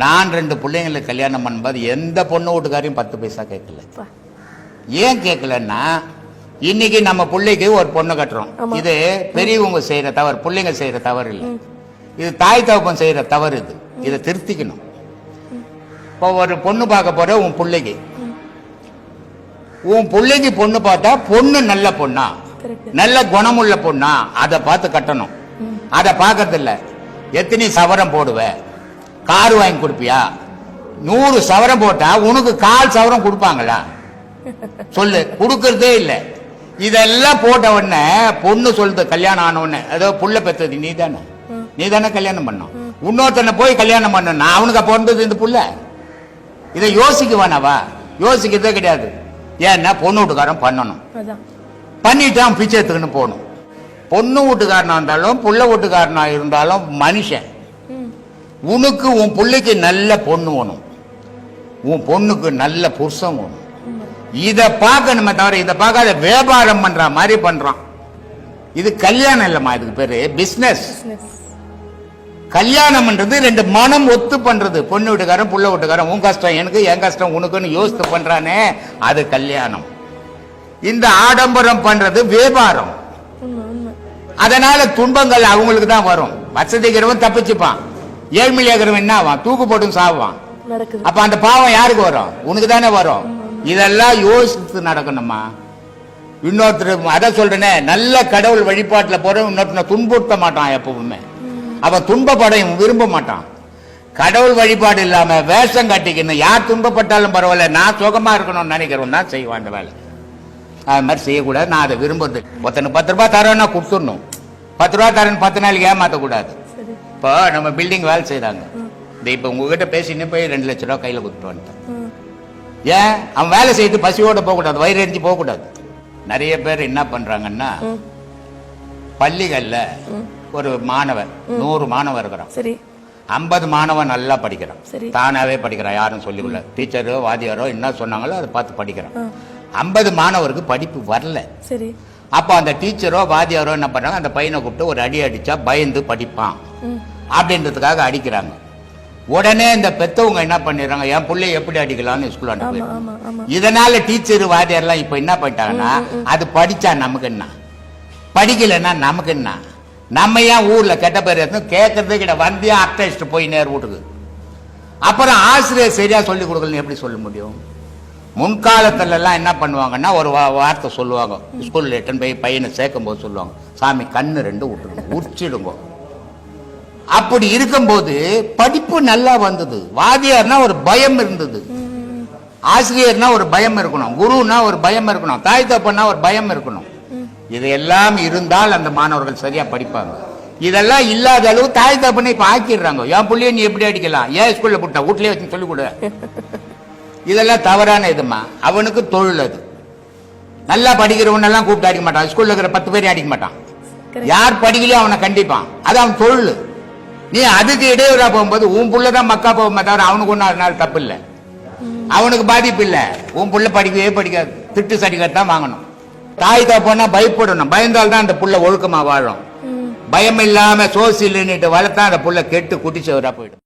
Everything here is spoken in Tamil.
நான் ரெண்டு பிள்ளைங்களுக்கு கல்யாணம் பண்ணும்போது எந்த பொண்ணு வீட்டுக்காரையும் பத்து பைசா கேட்கல. ஏன் கேட்கலன்னா இன்னைக்கு நம்ம பிள்ளைக்கு ஒரு பொண்ணு கட்டுறோம். இது பெரியவங்க செய்யற தவறு பிள்ளைங்க செய்யற தவறு இல்லை. இது தாய் தகப்பன் செய்யற தவறு இது. இதை திருத்திக்கணும். இப்போ ஒரு பொண்ணு பார்க்க போற உன் பிள்ளைக்கு. உன் பிள்ளைக்கு பொண்ணு பார்த்தா பொண்ணு நல்ல பொண்ணா. நல்ல குணமுள்ள பொண்ணா? அதை பார்த்து கட்டணும். அதை பார்க்கறது இல்ல எத்தனை சவரம் போடுவ? கார் வாங்கி கொடுப்பியா? நூறு சவரம் போட்டா உனக்கு கால் சவரம் கொடுப்பாங்களா? சொல்லு கொடுக்கறதே இல்ல. இதெல்லாம் போட்ட உடனே பொண்ணு சொல்லுது கல்யாணம் ஆன உடனே. ஏதோ புள்ள பெத்தது நீ தானே நீ தானே கல்யாணம் பண்ணும். இன்னொருத்தனை போய் கல்யாணம் பண்ணணும் அவனுக்கு பிறந்தது இந்த புள்ள. இதை யோசிக்குவானவா யோசிக்கிறதே கிடையாது. ஏன்னா பொண்ணு வீட்டுக்காரன் பண்ணணும். பண்ணிட்டான் பிச்சை எடுத்துக்கின்னு போகணும். பொண்ணு வீட்டுக்காரனா இருந்தாலும் புள்ள வீட்டுக்காரனா இருந்தாலும் மனுஷன். உனக்கு உன் பிள்ளைக்கு நல்ல பொண்ணு வேணும். உன் பொண்ணுக்கு நல்ல புருஷன் வேணும். இதை பார்க்கணுமே தவிர இதை பார்க்காத வியாபாரம் பண்ற மாதிரி பண்றான். இது கல்யாணம் இல்லைம்மா இதுக்கு பேரு பிசினஸ் கல்யாணம்ன்றது ரெண்டு மனம் ஒத்து பண்றது. பொண்ணு வீட்டுக்காரன் புள்ள வீட்டுக்காரன் உன் கஷ்டம் எனக்கு என் கஷ்டம் உனக்குன்னு யோசித்து பண்றானே அது கல்யாணம். இந்த ஆடம்பரம் பண்றது வியாபாரம். அதனால துன்பங்கள் அவங்களுக்கு தான் வரும். வசதிக்கிறவன் தப்பிச்சுப்பான். ஏழ்மையாகிறவன் என்ன ஆவான்? தூக்கு போட்டும் சாவான் அப்ப அந்த பாவம் யாருக்கு வரும்? உனக்கு தானே வரும். இதெல்லாம் யோசித்து நடக்கணுமா? இன்னொருத்தர் அதான் சொல்றேனே நல்ல கடவுள் வழிபாட்டுல போற இன்னொருத்தனை துன்புறுத்த மாட்டான் எப்பவுமே. அவன் துன்பப்பட இவன் விரும்ப மாட்டான். கடவுள் வழிபாடு இல்லாம வேஷம் கட்டிக்கணும் யார் துன்பப்பட்டாலும் பரவாயில்ல நான் சுகமா இருக்கணும்னு நினைக்கிறவன் தான் செய்வான் அந்த வேலை. அது மாதிரி செய்யக்கூடாது நான் அதை விரும்புறது. ஒருத்தனுக்கு பத்து ரூபாய் தரேன்னா கொடுத்துடணும். பத்து ரூபா தரேன்னு பத்து நாளைக்கு ஏமாத்தக்கூடாது. சரி இப்போ நம்ம பில்டிங் வேலை செய்றாங்க. இந்த இப்போ உங்ககிட்ட பேசின்னு போய் ரெண்டு லட்ச ரூபா கையில் கொடுத்துட்டு வந்துட்டேன். ஏன்? அவன் வேலை செய்து பசியோட போகக்கூடாது வயிறு எரிஞ்சு போகக்கூடாது. நிறைய பேர் என்ன பண்றாங்கன்னா ம் பள்ளிகள்ல ஒரு மாணவன் நூறு மாணவன் இருக்கிறான். சரி. ஐம்பது மாணவன் நல்லா படிக்கிறான். தானாவே படிக்கிறான் யாரும் சொல்லிக்கல டீச்சரோ வாத்தியாரோ என்ன சொன்னாங்களோ அதை பார்த்து படிக்கிறான். ஐம்பது மாணவருக்கு படிப்பு வரல. சரி. அப்போ அந்த டீச்சரோ வாத்தியாரோ என்ன பண்றாங்க? அந்த பையனை கூப்பிட்டு ஒரு அடி அடிச்சா பயந்து படிப்பான். அப்படின்றதுக்காக அடிக்கிறாங்க. உடனே இந்த பெத்தவங்க என்ன பண்ணிடுறாங்க? என் பிள்ளைய எப்படி அடிக்கலாம்னு ஸ்கூல் ஆமா அனுப்பி ஆமா ஆமா இதனால டீச்சர் வாத்தியார்லாம் இப்ப என்ன பண்ணிட்டாங்கன்னா அது படிச்சா நமக்கு என்ன? படிக்கலைன்னா நமக்கு என்ன? நம்ம ஏன் ஊர்ல கெட்ட பேர் எடுத்து கேட்கறதே கிட்ட வந்தியா அட்டை போய் நேர் வீட்டுக்கு. அப்புறம் ஆசிரியர் சரியா சொல்லி கொடுக்கலன்னு எப்படி சொல்ல முடியும்? முன்காலத்துல எல்லாம் என்ன பண்ணுவாங்கன்னா ஒரு வா- வார்த்தை சொல்லுவாங்க. ஸ்கூல்ல ரிட்டன் போய் பையனை சேர்க்கும் போது சொல்லுவாங்க. சாமி கண்ணு ரெண்டு விட்டுருங்க உரிச்சிடுங்க. அப்படி இருக்கும்போது படிப்பு நல்லா வந்தது. வாதியார்னா ஒரு பயம் இருந்தது. ஆசிரியர்னா ஒரு பயம் இருக்கணும். குருனா ஒரு பயம் இருக்கணும். தாய் தப்பன்னா ஒரு பயம் இருக்கணும். இதெல்லாம் இருந்தால் அந்த மாணவர்கள் சரியா படிப்பாங்க. இதெல்லாம் இல்லாத அளவு தாய் தப்பனை இப்ப ஆக்கிடுறாங்க. என் பிள்ளைய நீ எப்படி அடிக்கலாம்? ஏன் ஸ்கூல்ல போட்டா? வீட்லயே வச்சு சொல்லிக் கொடு. இதெல்லாம் தவறான இதுமா அவனுக்கு தொழில் அது. நல்லா படிக்கிறவனெல்லாம் கூப்பிட்டு அடிக்க மாட்டான். ஸ்கூல்ல இருக்கிற பத்து பேரையும் அடிக்க மாட்டான். யார் படிக்கலையோ அவனை கண்டிப்பான். அது அவன் தொழில். நீ அதுக்கு இடையூறா போகும்போது உன் புள்ள தான் மக்கா போகுமே தவிர அவனுக்கு ஒன்றும் அதனால தப்பு இல்லை. அவனுக்கு பாதிப்பு இல்லை. உன் புள்ள படிக்கவே படிக்காது. திட்டு சடிக்கட்டு தான் வாங்கணும். தாய் தப்போனா பயப்படணும். பயந்தால் தான் அந்த புள்ள ஒழுக்கமா வாழும். பயம் இல்லாம சோசியல்னுட்டு வளர்த்தா அந்த புள்ள கெட்டு குட்டிச்சவரா போயிடும்.